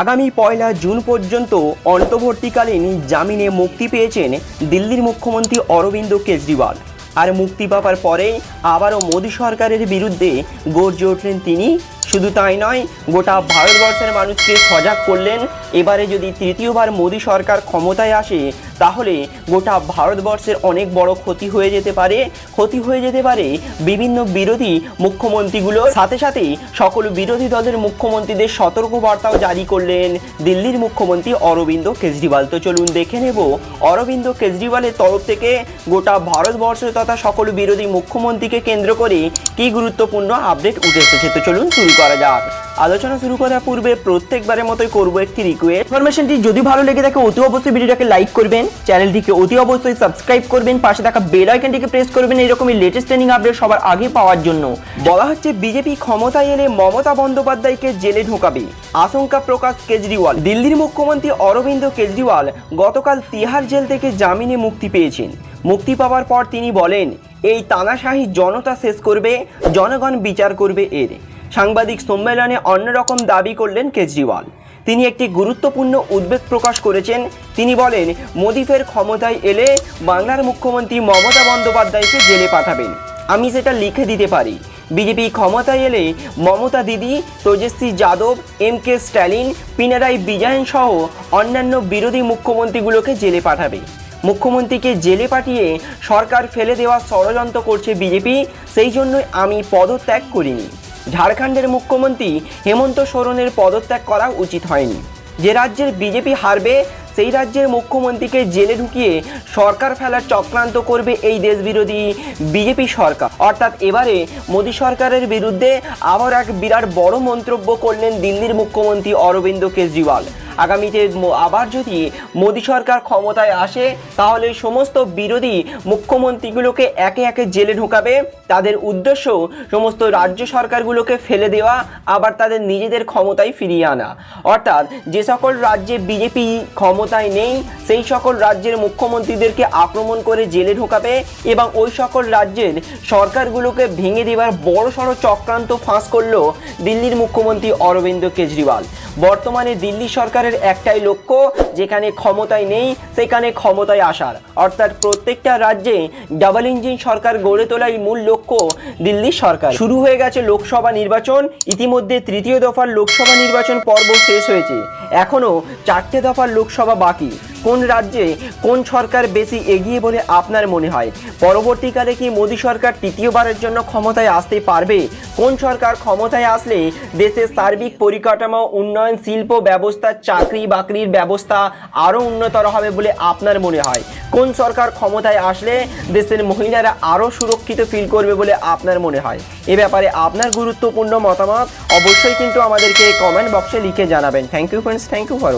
আগামী পয়লা জুন পর্যন্ত অন্তর্বর্তীকালীন জামিনে মুক্তি পেয়েছেন দিল্লির মুখ্যমন্ত্রী অরবিন্দ কেজরিওয়াল। আর মুক্তি পাওয়ার পরে আবারও মোদী সরকারের বিরুদ্ধে গর্জে উঠলেন তিনি শুধু তাই নয়, গোটা ভারতবর্ষের মানুষকে সজাগ করলেন। এবারে যদি তৃতীয়বার মোদী সরকার ক্ষমতায় আসে, তাহলে গোটা ভারতবর্ষের অনেক বড় ক্ষতি হয়ে যেতে পারে। ক্ষতি হয়ে যেতে পারে বিভিন্ন বিরোধী মুখ্যমন্ত্রীগুলোর। সাথে সাথে সকল বিরোধী দলের মুখ্যমন্ত্রীদের সতর্কবার্তাও জারি করলেন দিল্লির মুখ্যমন্ত্রী অরবিন্দ কেজরিওয়াল। তো চলুন দেখে নেব অরবিন্দ কেজরিওয়ালের তরফ থেকে গোটা ভারতবর্ষ তথা সকল বিরোধী মুখ্যমন্ত্রীকে কেন্দ্র করে কি গুরুত্বপূর্ণ আপডেট উঠে এসেছে। তো চলুন শুরু করা যাক। আলোচনা শুরু করার পূর্বে প্রত্যেকবারের মতোই করব একটি রিকোয়েস্ট ইনফরমেশনটি যদি ভালো লেগে থাকে, অতি অবশ্যই ভিডিওটাকে লাইক করবেন চ্যানেলটিকে অতি অবশ্যই সাবস্ক্রাইব করবেন, পাশে থাকা বেল আইকনটিকে প্রেস করবেন, এরকমই লেটেস্ট ট্রেনিং আপডেট সবার আগে পাওয়ার জন্য। বলা হচ্ছে বিজেপি ক্ষমতায় এলে মমতা বন্দ্যোপাধ্যায়কে জেলে ঢোকাবে। আশঙ্কা প্রকাশ কেজরিওয়াল। দিল্লির মুখ্যমন্ত্রী অরবিন্দ কেজরিওয়াল গতকাল তিহার জেল থেকে জামিনে মুক্তি পেয়েছেন। মুক্তি পাওয়ার পর তিনি বলেন, এই তানাশাহী জনতা শেষ করবে, জনগণ বিচার করবে এর। সাংবাদিক সম্মেলনে অন্যরকম দাবি করলেন কেজরিওয়াল। তিনি একটি গুরুত্বপূর্ণ উদ্বেগ প্রকাশ করেছেন। তিনি বলেন, মোদী ফের ক্ষমতায় এলে বাংলার মুখ্যমন্ত্রী মমতা বন্দ্যোপাধ্যায়কে জেলে পাঠাবেন। আমি সেটা লিখে দিতে পারি। বিজেপি ক্ষমতায় এলে মমতা দিদি, তেজস্বী যাদব, এম কে স্ট্যালিন, পিনারাই বিজয়ন সহ অন্যান্য বিরোধী মুখ্যমন্ত্রীগুলোকে জেলে পাঠাবে। মুখ্যমন্ত্রীকে জেলে পাঠিয়ে সরকার ফেলে দেওয়া ষড়যন্ত্র করছে বিজেপি, সেই জন্যই আমি পদত্যাগ করিনি। ঝাড়খণ্ডের মুখ্যমন্ত্রী হেমন্ত সোরেনের পদত্যাগ করা উচিত হয়নি। যে রাজ্যের বিজেপি হারবে, সেই রাজ্যের মুখ্যমন্ত্রীকে জেলে ঢুকিয়ে সরকার ফেলার চক্রান্ত করবে এই দেশবিরোধী বিজেপি সরকার। অর্থাৎ এবারে মোদী সরকারের বিরুদ্ধে আবার এক বিরাট বড় মন্তব্য করলেন দিল্লির মুখ্যমন্ত্রী অরবিন্দ কেজরিওয়াল। আগামীতে আবার যদি মোদী সরকার ক্ষমতায় আসে, তাহলে সমস্ত বিরোধী মুখ্যমন্ত্রীগুলোকে একে একে জেলে ঢোকাবে। তাদের উদ্দেশ্য সমস্ত রাজ্য সরকারগুলোকে ফেলে দেওয়া, আবার তাদের নিজেদের ক্ষমতায় ফিরিয়ে আনা। অর্থাৎ যে সকল রাজ্যে বিজেপি ক্ষমতায় নেই, সেই সকল রাজ্যের মুখ্যমন্ত্রীদেরকে আক্রমণ করে জেলে ঢোকাবে এবং ওই সকল রাজ্যের সরকারগুলোকে ভেঙে দেওয়ার বড় সড়ো চক্রান্ত ফাঁস করল দিল্লির মুখ্যমন্ত্রী অরবিন্দ কেজরিওয়াল। বর্তমানে দিল্লি সরকারের একটাই লক্ষ্য, যেখানে ক্ষমতায় নেই, সেখানে ক্ষমতায় আসার। অর্থাৎ প্রত্যেকটা রাজ্যে ডাবল ইঞ্জিন সরকার গড়ে তোলাই মূল লক্ষ্য দিল্লি সরকার। শুরু হয়ে গেছে লোকসভা নির্বাচন, ইতিমধ্যে তৃতীয় দফার লোকসভা নির্বাচন পর্ব শেষ হয়েছে। এখনও চারটে দফার লোকসভা বাকি। কোন রাজ্যে কোন সরকার বেশি এগিয়ে বলে আপনার মনে হয়? পরবর্তীকালে কি মোদী সরকার তৃতীয়বারের জন্য ক্ষমতায় আসতে পারবে? কোন সরকার ক্ষমতায় আসলে দেশের সার্বিক পরিকাঠামো, উন্নয়ন, শিল্প ব্যবস্থা, চাকরি বাকরির ব্যবস্থা আরও উন্নতর হবে বলে আপনার মনে হয়? কোন সরকার ক্ষমতায় আসলে দেশের মহিলারা আরও সুরক্ষিত ফিল করবে বলে আপনার মনে হয়? এ ব্যাপারে আপনার গুরুত্বপূর্ণ মতামত অবশ্যই কিন্তু আমাদেরকে কমেন্ট বক্সে লিখে জানাবেন। Thank you friends thank you for